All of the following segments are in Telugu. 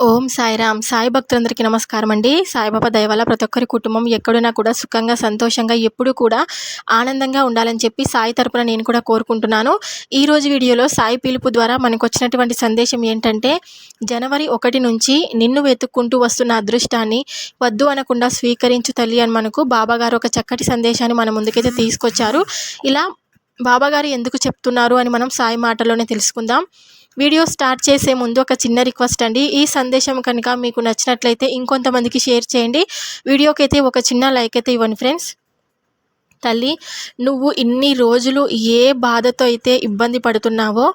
ఓం సాయిరామ్. సాయి భక్తులందరికీ నమస్కారం అండి సాయిబాబా దయవల్ల ప్రతి ఒక్కరి కుటుంబం ఎక్కడున్నా కూడా సుఖంగా సంతోషంగా ఎప్పుడూ కూడా ఆనందంగా ఉండాలని చెప్పి సాయి తరపున నేను కూడా కోరుకుంటున్నాను. ఈరోజు వీడియోలో సాయి పిలుపు ద్వారా మనకు వచ్చినటువంటి సందేశం ఏంటంటే జనవరి ఒకటి నుంచి నిన్ను వెతుక్కుంటూ వస్తున్న అదృష్టాన్ని వద్దు అనకుండా స్వీకరించు తల్లి అని మనకు బాబాగారు ఒక చక్కటి సందేశాన్ని మన ముందుకైతే తీసుకొచ్చారు. ఇలా బాబాగారు ఎందుకు చెప్తున్నారు అని మనం సాయి మాటలోనే తెలుసుకుందాం. వీడియో స్టార్ట్ చేసే ముందు ఒక చిన్న రిక్వెస్ట్ అండి. ఈ సందేశం కనుక మీకు నచ్చినట్లయితే ఇంకొంతమందికి షేర్ చేయండి. వీడియోకి అయితే ఒక చిన్న లైక్ అయితే ఇవ్వండి ఫ్రెండ్స్. తల్లి నువ్వు ఇన్ని రోజులు ఏ బాధతో అయితే ఇబ్బంది పడుతున్నావో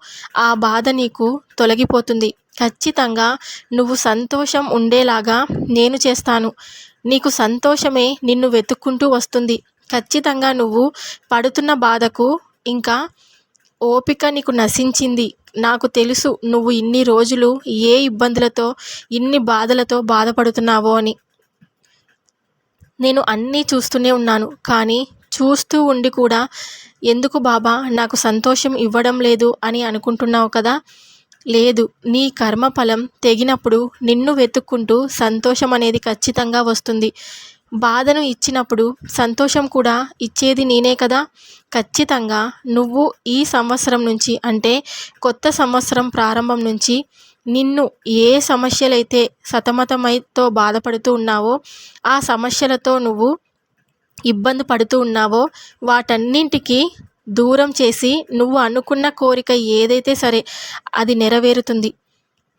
ఆ బాధ నీకు తొలగిపోతుంది. ఖచ్చితంగా నువ్వు సంతోషం ఉండేలాగా నేను చేస్తాను. నీకు సంతోషమే నిన్ను వెతుక్కుంటూ వస్తుంది. ఖచ్చితంగా నువ్వు పడుతున్న బాధకు ఇంకా ఓపిక నీకు నశించింది. నాకు తెలుసు నువ్వు ఇన్ని రోజులు ఏ ఇబ్బందులతో ఇన్ని బాధలతో బాధపడుతున్నావో అని. నేను అన్నీ చూస్తూనే ఉన్నాను. కానీ చూస్తూ ఉండి కూడా ఎందుకు బాబా నాకు సంతోషం ఇవ్వడం లేదు అని అనుకుంటున్నావు కదా? లేదు. నీ కర్మఫలం తెగినప్పుడు నిన్ను వెతుక్కుంటూ సంతోషం అనేది ఖచ్చితంగా వస్తుంది. బాధను ఇచ్చినప్పుడు సంతోషం కూడా ఇచ్చేది నేనే కదా? ఖచ్చితంగా నువ్వు ఈ సంవత్సరం నుంచి అంటే కొత్త సంవత్సరం ప్రారంభం నుంచి నిన్ను ఏ సమస్యలైతే సతమతమైతో బాధపడుతూ ఉన్నావో ఆ సమస్యలతో నువ్వు ఇబ్బంది పడుతూ ఉన్నావో వాటన్నింటికి దూరం చేసి నువ్వు అనుకున్న కోరిక ఏదైతే సరే అది నెరవేరుతుంది.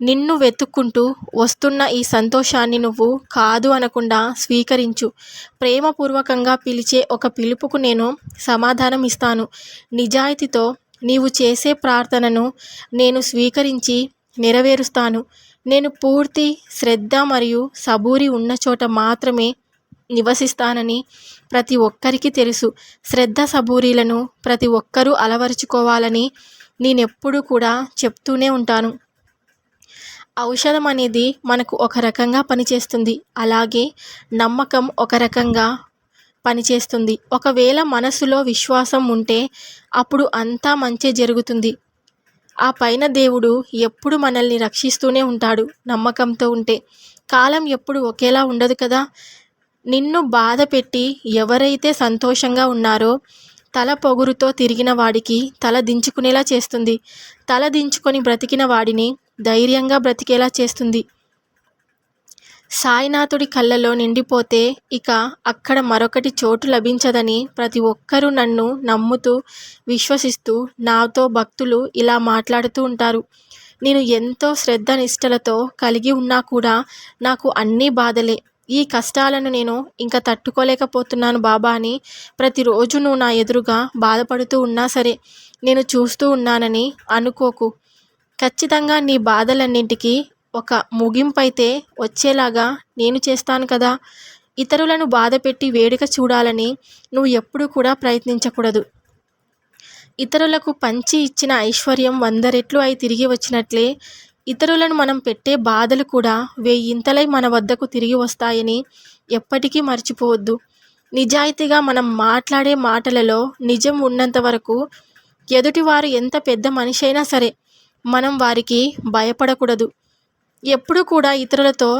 నిన్ను వెతుక్కుంటూ వస్తున్న ఈ సంతోషాన్ని నువ్వు కాదు అనకుండా స్వీకరించు. ప్రేమపూర్వకంగా పిలిచే ఒక పిలుపుకు నేను సమాధానం ఇస్తాను. నిజాయితీతో నీవు చేసే ప్రార్థనను నేను స్వీకరించి నెరవేరుస్తాను. నేను పూర్తి శ్రద్ధ మరియు సబూరి ఉన్న చోట మాత్రమే నివసిస్తానని ప్రతి ఒక్కరికి తెలుసు. శ్రద్ధ సబూరీలను ప్రతి ఒక్కరూ అలవరుచుకోవాలని నేనెప్పుడు కూడా చెప్తూనే ఉంటాను. ఔషధం అనేది మనకు ఒక రకంగా పనిచేస్తుంది. అలాగే నమ్మకం ఒక రకంగా పనిచేస్తుంది. ఒకవేళ మనసులో విశ్వాసం ఉంటే అప్పుడు అంతా మంచి జరుగుతుంది. ఆ పైన దేవుడు ఎప్పుడు మనల్ని రక్షిస్తూనే ఉంటాడు నమ్మకంతో ఉంటే. కాలం ఎప్పుడు ఒకేలా ఉండదు కదా? నిన్ను బాధ పెట్టి ఎవరైతే సంతోషంగా ఉన్నారో తల పొగురుతో తిరిగిన వాడికి తల దించుకునేలా చేస్తుంది. తల దించుకొని బ్రతికిన వాడిని ధైర్యంగా బ్రతికేలా చేస్తుంది. సాయినాథుడి కళ్ళలో నిండిపోతే ఇక అక్కడ మరొకటి చోటు లభించదని ప్రతి ఒక్కరూ నన్ను నమ్ముతూ విశ్వసిస్తూ నాతో భక్తులు ఇలా మాట్లాడుతూ ఉంటారు. నేను ఎంతో శ్రద్ధ నిష్టలతో కలిగి ఉన్నా కూడా నాకు అన్నీ బాధలే. ఈ కష్టాలను నేను ఇంకా తట్టుకోలేకపోతున్నాను బాబా అని ప్రతిరోజు నువ్వు నా ఎదురుగా బాధపడుతూ ఉన్నా సరే నేను చూస్తూ ఉన్నానని అనుకోకు. ఖచ్చితంగా నీ బాధలన్నింటికి ఒక ముగింపు అయితే వచ్చేలాగా నేను చేస్తాను కదా. ఇతరులను బాధపెట్టి వేడుక చూడాలని నువ్వు ఎప్పుడూ కూడా ప్రయత్నించకూడదు. ఇతరులకు పంచి ఇచ్చిన ఐశ్వర్యం వంద రెట్లు అయి తిరిగి వచ్చినట్లే ఇతరులను మనం పెట్టే బాధలు కూడా వేయింతలై మన వద్దకు తిరిగి వస్తాయని ఎప్పటికీ మర్చిపోవద్దు. నిజాయితీగా మనం మాట్లాడే మాటలలో నిజం ఉన్నంత వరకు ఎదుటివారు ఎంత పెద్ద మనిషి అయినా సరే మనం వారికి భయపడకూడదు. ఎప్పుడూ కూడా ఇతరులతో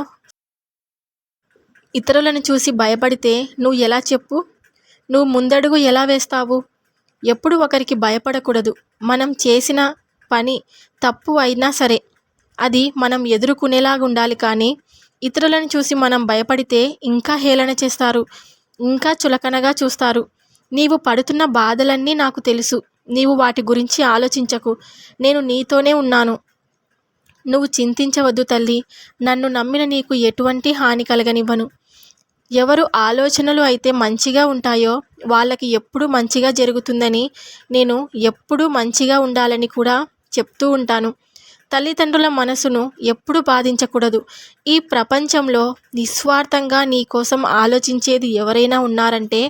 ఇతరులను చూసి భయపడితే నువ్వు ఎలా చెప్పు? నువ్వు ముందడుగు ఎలా వేస్తావు? ఎప్పుడు ఒకరికి భయపడకూడదు. మనం చేసిన పని తప్పు అయినా సరే అది మనం ఎదుర్కొనేలాగా ఉండాలి కానీ ఇతరులను చూసి మనం భయపడితే ఇంకా హేళన చేస్తారు ఇంకా చులకనగా చూస్తారు. నీవు పడుతున్న బాధలన్నీ నాకు తెలుసు. నీవు వాటి గురించి ఆలోచించకు. నేను నీతోనే ఉన్నాను. నువ్వు చింతించవద్దు తల్లి. నన్ను నమ్మిన నీకు ఎటువంటి హాని కలగనివ్వను. ఎవరు ఆలోచనలు అయితే మంచిగా ఉంటాయో వాళ్ళకి ఎప్పుడు మంచిగా జరుగుతుందని నేను ఎప్పుడూ మంచిగా ఉండాలని కూడా చెప్తూ ఉంటాను. తల్లిదండ్రుల మనసును ఎప్పుడు బాధించకూడదు. ఈ ప్రపంచంలో నిస్వార్థంగా నీ కోసం ఆలోచించేది ఎవరైనా ఉన్నారంటే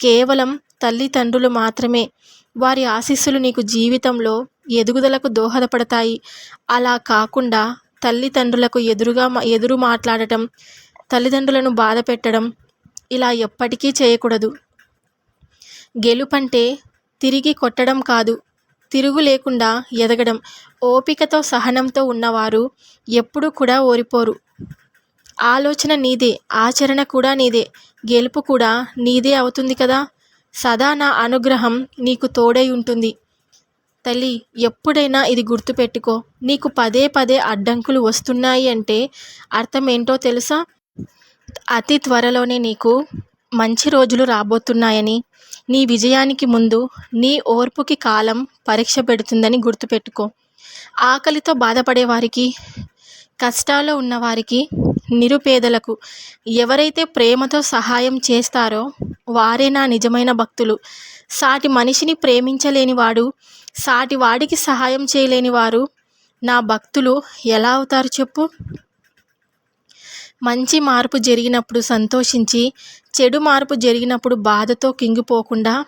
కేవలం తల్లిదండ్రులు మాత్రమే. వారి ఆశీస్సులు నీకు జీవితంలో ఎదుగుదలకు దోహదపడతాయి. అలా కాకుండా తల్లిదండ్రులకు ఎదురుగా ఎదురు మాట్లాడటం తల్లిదండ్రులను బాధ పెట్టడం ఇలా ఎప్పటికీ చేయకూడదు. గెలుపంటే తిరిగి కొట్టడం కాదు. తిరుగు లేకుండా ఎదగడం ఓపికతో సహనంతో ఉన్నవారు ఎప్పుడూ కూడా ఓరిపోరు. ఆలోచన నీదే ఆచరణ కూడా నీదే గెలుపు కూడా నీదే అవుతుంది కదా? సదా నా అనుగ్రహం నీకు తోడై ఉంటుంది. తల్లి ఎప్పుడైనా ఇది గుర్తుపెట్టుకో నీకు పదే పదే అడ్డంకులు వస్తున్నాయి అంటే అర్థం ఏంటో తెలుసా? అతి త్వరలోనే నీకు మంచి రోజులు రాబోతున్నాయని. నీ విజయానికి ముందు నీ ఓర్పుకి కాలం పరీక్ష పెడుతుందని గుర్తుపెట్టుకో. ఆకలితో బాధపడే వారికి కష్టాల్లో ఉన్నవారికి నిరుపేదలకు ఎవరైతే ప్రేమతో సహాయం చేస్తారో వారే నా నిజమైన భక్తులు. సాటి మనిషిని ప్రేమించలేని వాడు సాటి వాడికి సహాయం చేయలేని వారు నా భక్తులు ఎలా అవుతారు చెప్పు. మంచి మార్పు జరిగినప్పుడు సంతోషించి చెడు మార్పు జరిగినప్పుడు బాధతో కింగిపోకుండా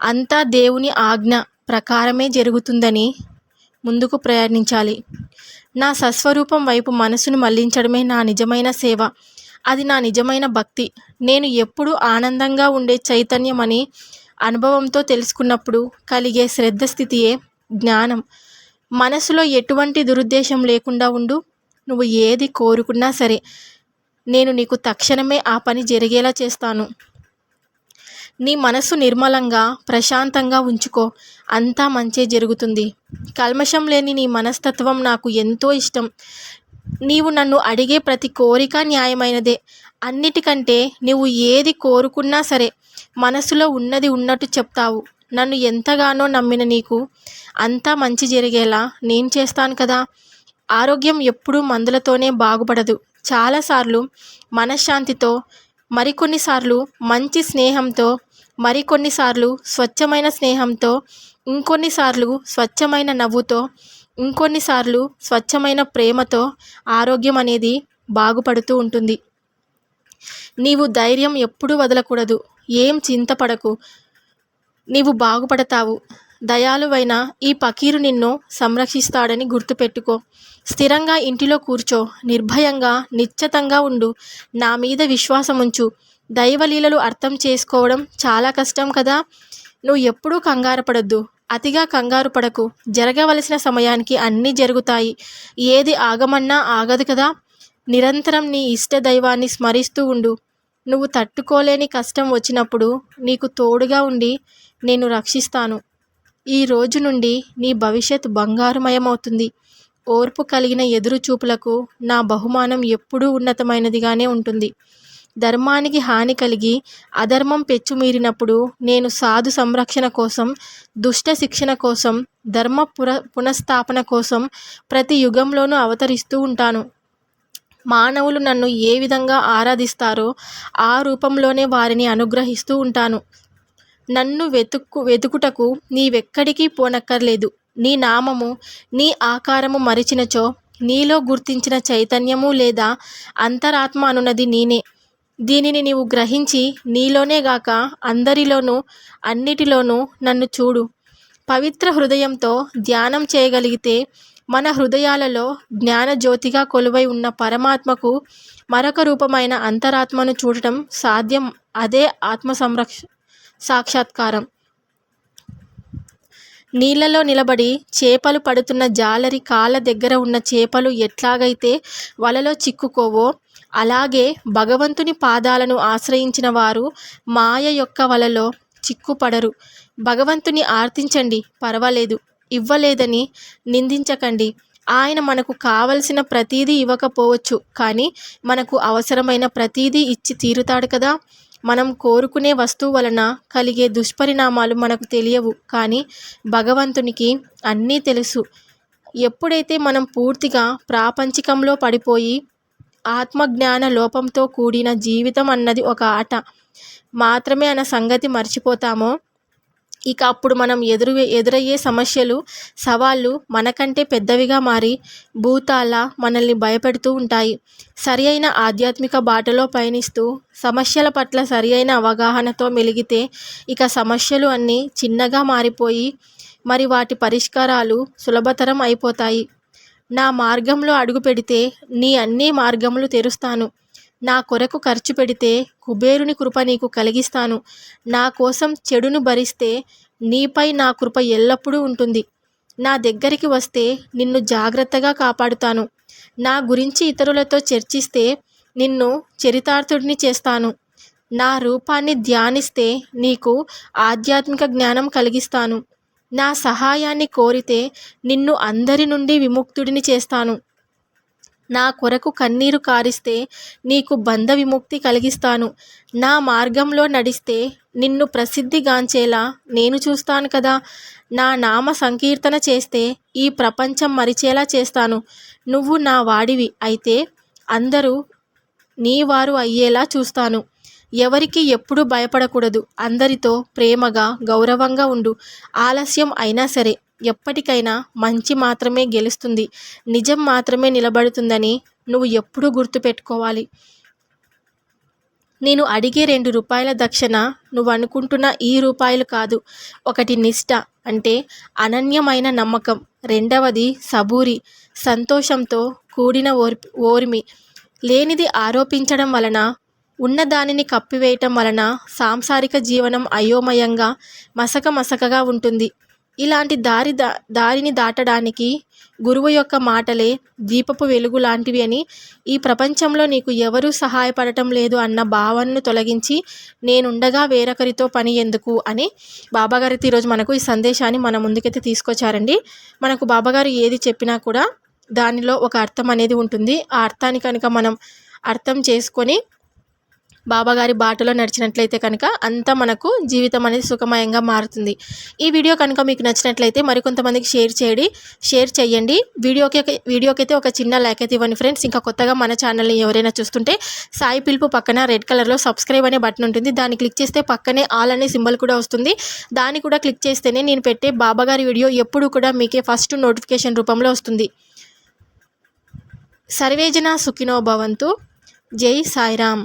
అంతా దేవుని ఆజ్ఞ ప్రకారమే జరుగుతుందని ముందుకు ప్రయాణించాలి. నా సస్వరూపం వైపు మనసును మళ్ళించడమే నా నిజమైన సేవ. అది నా నిజమైన భక్తి. నేను ఎప్పుడూ ఆనందంగా ఉండే చైతన్యం అని అనుభవంతో తెలుసుకున్నప్పుడు కలిగే శ్రద్ధ స్థితియే జ్ఞానం. మనసులో ఎటువంటి దురుద్దేశం లేకుండా ఉండు. నువ్వు ఏది కోరుకున్నా సరే నేను నీకు తక్షణమే ఆ పని జరిగేలా చేస్తాను. నీ మనసు నిర్మలంగా ప్రశాంతంగా ఉంచుకో. అంతా మంచే జరుగుతుంది. కల్మషం లేని నీ మనస్తత్వం నాకు ఎంతో ఇష్టం. నీవు నన్ను అడిగే ప్రతి కోరిక న్యాయమైనదే. అన్నిటికంటే నువ్వు ఏది కోరుకున్నా సరే మనసులో ఉన్నది ఉన్నట్టు చెప్తావు. నన్ను ఎంతగానో నమ్మిన నీకు అంతా మంచి జరిగేలా నేను చేస్తాను కదా? ఆరోగ్యం ఎప్పుడూ మందులతోనే బాగుపడదు. చాలాసార్లు మనశ్శాంతితో మరికొన్నిసార్లు మంచి స్నేహంతో మరికొన్నిసార్లు స్వచ్ఛమైన స్నేహంతో ఇంకొన్నిసార్లు స్వచ్ఛమైన నవ్వుతో ఇంకొన్నిసార్లు స్వచ్ఛమైన ప్రేమతో ఆరోగ్యం అనేది బాగుపడుతూ ఉంటుంది. నీవు ధైర్యం ఎప్పుడూ వదలకూడదు. ఏం చింతపడకు నీవు బాగుపడతావు. దయాలువైన ఈ పకీరు నిన్ను సంరక్షిస్తాడని గుర్తుపెట్టుకో. స్థిరంగా ఇంటిలో కూర్చో. నిర్భయంగా నిశ్చితంగా ఉండు. నా మీద విశ్వాసం ఉంచు దైవలీలలు అర్థం చేసుకోవడం చాలా కష్టం కదా? నువ్వు ఎప్పుడూ కంగారు పడద్దు అతిగా కంగారు పడకు. జరగవలసిన సమయానికి అన్నీ జరుగుతాయి. ఏది ఆగమన్నా ఆగదు కదా? నిరంతరం నీ ఇష్ట దైవాన్ని స్మరిస్తూ ఉండు. నువ్వు తట్టుకోలేని కష్టం వచ్చినప్పుడు నీకు తోడుగా ఉండి నేను రక్షిస్తాను. ఈ రోజు నుండి నీ భవిష్యత్ బంగారుమయమవుతుంది. ఓర్పు కలిగిన ఎదురు చూపులకు నా బహుమానం ఎప్పుడూ ఉన్నతమైనదిగానే ఉంటుంది. ధర్మానికి హాని కలిగి అధర్మం పెచ్చుమీరినప్పుడు నేను సాధు సంరక్షణ కోసం దుష్ట శిక్షణ కోసం ధర్మ పుర పునఃస్థాపన కోసం ప్రతి యుగంలోనూ అవతరిస్తూ ఉంటాను. మానవులు నన్ను ఏ విధంగా ఆరాధిస్తారో ఆ రూపంలోనే వారిని అనుగ్రహిస్తూ ఉంటాను. నన్ను వెతుక్కు వెతుకుటకు నీవెక్కడికి పోనక్కర్లేదు. నీ నామము నీ ఆకారము మరిచినచో నీలో గుర్తించిన చైతన్యము లేదా అంతరాత్మ అనున్నది నేనే. దీనిని నీవు గ్రహించి నీలోనే గాక అందరిలోనూ అన్నిటిలోనూ నన్ను చూడు. పవిత్ర హృదయంతో ధ్యానం చేయగలిగితే మన హృదయాలలో జ్ఞానజ్యోతిగా కొలువై ఉన్న పరమాత్మకు మరొక రూపమైన అంతరాత్మను చూడటం సాధ్యం. అదే ఆత్మ సంరక్ష సాక్షాత్కారం. నీళ్ళలో నిలబడి చేపలు పడుతున్న జాలరి కాళ్ళ దగ్గర ఉన్న చేపలు ఎట్లాగైతే వలలో చిక్కుకోవో అలాగే భగవంతుని పాదాలను ఆశ్రయించిన వారు మాయ యొక్క వలలో చిక్కుపడరు. భగవంతుని ఆర్తించండి పర్వాలేదు. ఇవ్వలేదని నిందించకండి. ఆయన మనకు కావలసిన ప్రతీదీ ఇవ్వకపోవచ్చు. కానీ మనకు అవసరమైన ప్రతీదీ ఇచ్చి తీరుతాడు కదా. మనం కోరుకునే వస్తువు వలన కలిగే దుష్పరిణామాలు మనకు తెలియవు. కానీ భగవంతునికి అన్నీ తెలుసు. ఎప్పుడైతే మనం పూర్తిగా ప్రాపంచికంలో పడిపోయి ఆత్మజ్ఞాన లోపంతో కూడిన జీవితం అన్నది ఒక ఆట. మాత్రమే అన్న సంగతి మర్చిపోతామో ఇక అప్పుడు మనం ఎదురు ఎదురయ్యే సమస్యలు సవాళ్ళు మనకంటే పెద్దవిగా మారి భూతాల మనల్ని భయపెడుతూ ఉంటాయి. సరి అయిన ఆధ్యాత్మిక బాటలో పయనిస్తూ సమస్యల పట్ల సరి అయిన అవగాహనతో మెలిగితే ఇక సమస్యలు అన్నీ చిన్నగా మారిపోయి మరి వాటి పరిష్కారాలు సులభతరం అయిపోతాయి. నా మార్గంలో అడుగు పెడితే నీ అన్ని మార్గములు తెరుస్తాను. నా కొరకు ఖర్చు పెడితే కుబేరుని కృప నీకు కలిగిస్తాను. నా కోసం చెడును భరిస్తే నీపై నా కృప ఎల్లప్పుడూ ఉంటుంది. నా దగ్గరికి వస్తే నిన్ను జాగ్రత్తగా కాపాడుతాను. నా గురించి ఇతరులతో చర్చిస్తే నిన్ను చరితార్థుడిని చేస్తాను. నా రూపాన్ని ధ్యానిస్తే నీకు ఆధ్యాత్మిక జ్ఞానం కలిగిస్తాను. నా సహాయాన్ని కోరితే నిన్ను అందరి నుండి విముక్తుడిని చేస్తాను. నా కొరకు కన్నీరు కారిస్తే నీకు బంధ విముక్తి కలిగిస్తాను. నా మార్గంలో నడిస్తే నిన్ను ప్రసిద్ధిగాంచేలా నేను చూస్తాను కదా. నా నామ సంకీర్తన చేస్తే ఈ ప్రపంచం మరిచేలా చేస్తాను. నువ్వు నా వాడివి అయితే అందరూ నీ వారు అయ్యేలా చూస్తాను. ఎవరికి ఎప్పుడు భయపడకూడదు. అందరితో ప్రేమగా గౌరవంగా ఉండు. ఆలస్యం అయినా సరే ఎప్పటికైనా మంచి మాత్రమే గెలుస్తుంది. నిజం మాత్రమే నిలబడుతుందని నువ్వు ఎప్పుడూ గుర్తుపెట్టుకోవాలి. నేను అడిగే రెండు రూపాయల దక్షిణ నువ్వు అనుకుంటున్న ఈ రూపాయలు కాదు. ఒకటి నిష్ట అంటే అనన్యమైన నమ్మకం. రెండవది సబూరి. సంతోషంతో కూడిన ఓర్పి ఓర్మి. లేనిది ఆరోపించడం వలన ఉన్న దానిని కప్పివేయటం వలన సాంసారిక జీవనం అయోమయంగా మసక మసకగా ఉంటుంది. ఇలాంటి దారి దా దారిని దాటడానికి గురువు యొక్క మాటలే దీపపు వెలుగు లాంటివి అని ఈ ప్రపంచంలో నీకు ఎవరూ సహాయపడటం లేదు అన్న భావనను తొలగించి నేనుండగా వేరొకరితో పని ఎందుకు అని బాబాగారు ఈరోజు మనకు ఈ సందేశాన్ని మన ముందుకైతే తీసుకొచ్చారండి. మనకు బాబాగారు ఏది చెప్పినా కూడా దానిలో ఒక అర్థం అనేది ఉంటుంది. ఆ అర్థాన్ని కనుక మనం అర్థం చేసుకొని బాబాగారి బాటలో నడిచినట్లయితే కనుక అంతా మనకు జీవితం అనేది సుఖమయంగా మారుతుంది. ఈ వీడియో కనుక మీకు నచ్చినట్లయితే మరికొంతమందికి షేర్ చేయండి. షేర్ చేయండి. వీడియోకి వీడియోకి అయితే ఒక చిన్న లైక్ అయితే ఇవ్వండి ఫ్రెండ్స్. ఇంకా కొత్తగా మన ఛానల్ని ఎవరైనా చూస్తుంటే సాయి పిలుపు పక్కన రెడ్ కలర్లో సబ్స్క్రైబ్ అనే బటన్ ఉంటుంది. దాన్ని క్లిక్ చేస్తే పక్కనే ఆల్ అనే సింబల్ కూడా వస్తుంది. దాన్ని కూడా క్లిక్ చేస్తేనే నేను పెట్టే బాబాగారి వీడియో ఎప్పుడు కూడా మీకే ఫస్ట్ నోటిఫికేషన్ రూపంలో వస్తుంది. సర్వేజన సుఖినో భవంతు. జై సాయిరామ్.